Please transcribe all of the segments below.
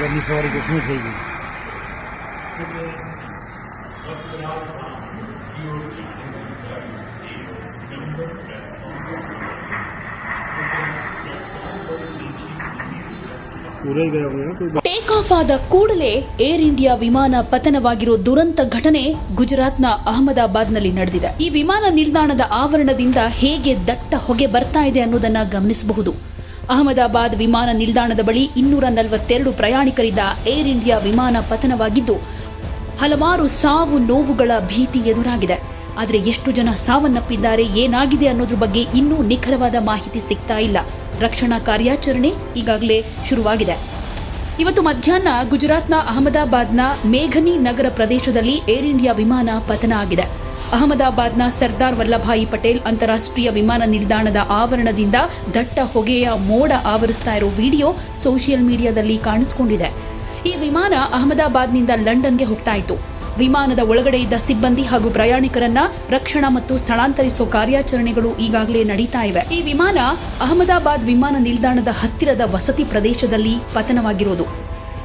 વહેલી સવારે જોખમી થઈ ગઈ ಟೇಕ್ ಆಫ್ ಆದ ಕೂಡಲೇ ಏರ್ ಇಂಡಿಯಾ ವಿಮಾನ ಪತನವಾಗಿರೋ ದುರಂತ ಘಟನೆ ಗುಜರಾತ್ನ ಅಹಮದಾಬಾದ್ನಲ್ಲಿ ನಡೆದಿದೆ. ಈ ವಿಮಾನ ನಿಲ್ದಾಣದ ಆವರಣದಿಂದ ಹೇಗೆ ದಟ್ಟ ಹೊಗೆ ಬರ್ತಾ ಇದೆ ಅನ್ನೋದನ್ನ ಗಮನಿಸಬಹುದು. ಅಹಮದಾಬಾದ್ ವಿಮಾನ ನಿಲ್ದಾಣದ ಬಳಿ ಇನ್ನೂರ ನಲವತ್ತೆರಡು ಪ್ರಯಾಣಿಕರಿದ್ದ ಏರ್ ಇಂಡಿಯಾ ವಿಮಾನ ಪತನವಾಗಿದ್ದು, ಹಲವಾರು ಸಾವು ನೋವುಗಳ ಭೀತಿ ಎದುರಾಗಿದೆ. ಆದರೆ ಎಷ್ಟು ಜನ ಸಾವನ್ನಪ್ಪಿದ್ದಾರೆ, ಏನಾಗಿದೆ ಅನ್ನೋದ್ರ ಬಗ್ಗೆ ಇನ್ನೂ ನಿಖರವಾದ ಮಾಹಿತಿ ಸಿಗ್ತಾ ಇಲ್ಲ. ರಕ್ಷಣಾ ಕಾರ್ಯಾಚರಣೆ ಈಗಾಗಲೇ ಶುರುವಾಗಿದೆ. ಇವತ್ತು ಮಧ್ಯಾಹ್ನ ಗುಜರಾತ್ನ ಅಹಮದಾಬಾದ್ನ ಮೇಘನಿ ನಗರ ಪ್ರದೇಶದಲ್ಲಿ ಏರ್ ಇಂಡಿಯಾ ವಿಮಾನ ಪತನ ಆಗಿದೆ. ಅಹಮದಾಬಾದ್ನ ಸರ್ದಾರ್ ವಲ್ಲಭಾಯಿ ಪಟೇಲ್ ಅಂತಾರಾಷ್ಟ್ರೀಯ ವಿಮಾನ ನಿಲ್ದಾಣದ ಆವರಣದಿಂದ ದಟ್ಟ ಹೊಗೆಯ ಮೋಡ ಆವರಿಸ್ತಾ ಇರೋ ವಿಡಿಯೋ ಸೋಷಿಯಲ್ ಮೀಡಿಯಾದಲ್ಲಿ ಕಾಣಿಸಿಕೊಂಡಿದೆ. ಈ ವಿಮಾನ ಅಹಮದಾಬಾದ್ನಿಂದ ಲಂಡನ್ಗೆ ಹೋಗ್ತಾ ಇತ್ತು. ವಿಮಾನದ ಒಳಗಡೆ ಇದ್ದ ಸಿಬ್ಬಂದಿ ಹಾಗೂ ಪ್ರಯಾಣಿಕರನ್ನ ರಕ್ಷಣಾ ಮತ್ತು ಸ್ಥಳಾಂತರಿಸುವ ಕಾರ್ಯಾಚರಣೆಗಳು ಈಗಾಗಲೇ ನಡೀತಾ ಇವೆ. ಈ ವಿಮಾನ ಅಹಮದಾಬಾದ್ ವಿಮಾನ ನಿಲ್ದಾಣದ ಹತ್ತಿರದ ವಸತಿ ಪ್ರದೇಶದಲ್ಲಿ ಪತನವಾಗಿರೋದು.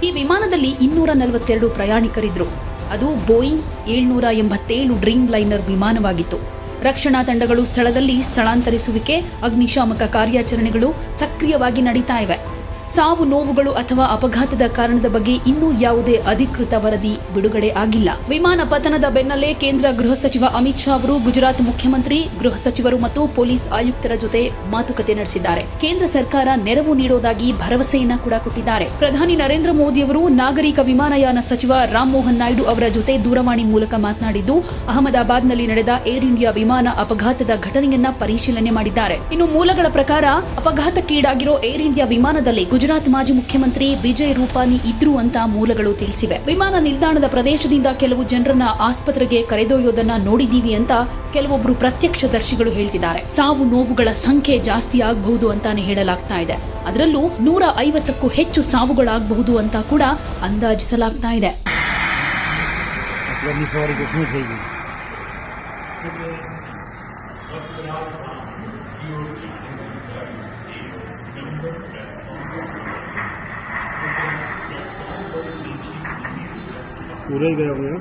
ಈ ವಿಮಾನದಲ್ಲಿ ಇನ್ನೂರ ನಲವತ್ತೆರಡು ಪ್ರಯಾಣಿಕರಿದ್ರು. ಅದು ಬೋಯಿಂಗ್ ಏಳ್ನೂರ ಎಂಬತ್ತೇಳು ಡ್ರೀಮ್ ಲೈನರ್ ವಿಮಾನವಾಗಿತ್ತು. ರಕ್ಷಣಾ ತಂಡಗಳು ಸ್ಥಳದಲ್ಲಿ ಸ್ಥಳಾಂತರಿಸುವಿಕೆ, ಅಗ್ನಿಶಾಮಕ ಕಾರ್ಯಾಚರಣೆಗಳು ಸಕ್ರಿಯವಾಗಿ ನಡೀತಾ ಇವೆ. ಸಾವು ನೋವುಗಳು ಅಥವಾ ಅಪಘಾತದ ಕಾರಣದ ಬಗ್ಗೆ ಇನ್ನೂ ಯಾವುದೇ ಅಧಿಕೃತ ವರದಿ ಬಿಡುಗಡೆ ಆಗಿಲ್ಲ. ವಿಮಾನ ಪತನದ ಬೆನ್ನಲ್ಲೇ ಕೇಂದ್ರ ಗೃಹ ಸಚಿವ ಅಮಿತ್ ಶಾ ಅವರು ಗುಜರಾತ್ ಮುಖ್ಯಮಂತ್ರಿ, ಗೃಹ ಸಚಿವರು ಮತ್ತು ಪೊಲೀಸ್ ಆಯುಕ್ತರ ಜೊತೆ ಮಾತುಕತೆ ನಡೆಸಿದ್ದಾರೆ. ಕೇಂದ್ರ ಸರ್ಕಾರ ನೆರವು ನೀಡೋದಾಗಿ ಭರವಸೆಯನ್ನ ಕೂಡ ಕೊಟ್ಟಿದ್ದಾರೆ. ಪ್ರಧಾನಿ ನರೇಂದ್ರ ಮೋದಿ ಅವರು ನಾಗರಿಕ ವಿಮಾನಯಾನ ಸಚಿವ ರಾಮ್ ಮೋಹನ್ ನಾಯ್ಡು ಅವರ ಜೊತೆ ದೂರವಾಣಿ ಮೂಲಕ ಮಾತನಾಡಿದ್ದು, ಅಹಮದಾಬಾದ್ನಲ್ಲಿ ನಡೆದ ಏರ್ ಇಂಡಿಯಾ ವಿಮಾನ ಅಪಘಾತದ ಘಟನೆಯನ್ನ ಪರಿಶೀಲನೆ ಮಾಡಿದ್ದಾರೆ. ಇನ್ನು ಮೂಲಗಳ ಪ್ರಕಾರ ಅಪಘಾತಕ್ಕೀಡಾಗಿರೋ ಏರ್ ಇಂಡಿಯಾ ವಿಮಾನದಲ್ಲಿ ಗುಜರಾತ್ ಮಾಜಿ ಮುಖ್ಯಮಂತ್ರಿ ವಿಜಯ್ ರೂಪಾನಿ ಇದ್ರು ಅಂತ ಮೂಲಗಳು ತಿಳಿಸಿವೆ. ವಿಮಾನ ನಿಲ್ದಾಣದ ಪ್ರದೇಶದಿಂದ ಕೆಲವು ಜನರನ್ನ ಆಸ್ಪತ್ರೆಗೆ ಕರೆದೊಯ್ಯೋದನ್ನ ನೋಡಿದೀವಿ ಅಂತ ಕೆಲವೊಬ್ರು ಪ್ರತ್ಯಕ್ಷದರ್ಶಿಗಳು ಹೇಳ್ತಿದ್ದಾರೆ. ಸಾವು ನೋವುಗಳ ಸಂಖ್ಯೆ ಜಾಸ್ತಿ ಆಗಬಹುದು ಅಂತಾನೆ ಹೇಳಲಾಗ್ತಾ ಇದೆ. ಅದರಲ್ಲೂ ನೂರ ಐವತ್ತಕ್ಕೂ ಹೆಚ್ಚು ಸಾವುಗಳಾಗಬಹುದು ಅಂತ ಕೂಡ ಅಂದಾಜಿಸಲಾಗ್ತಾ ಇದೆ. पूरे गए हुए हैं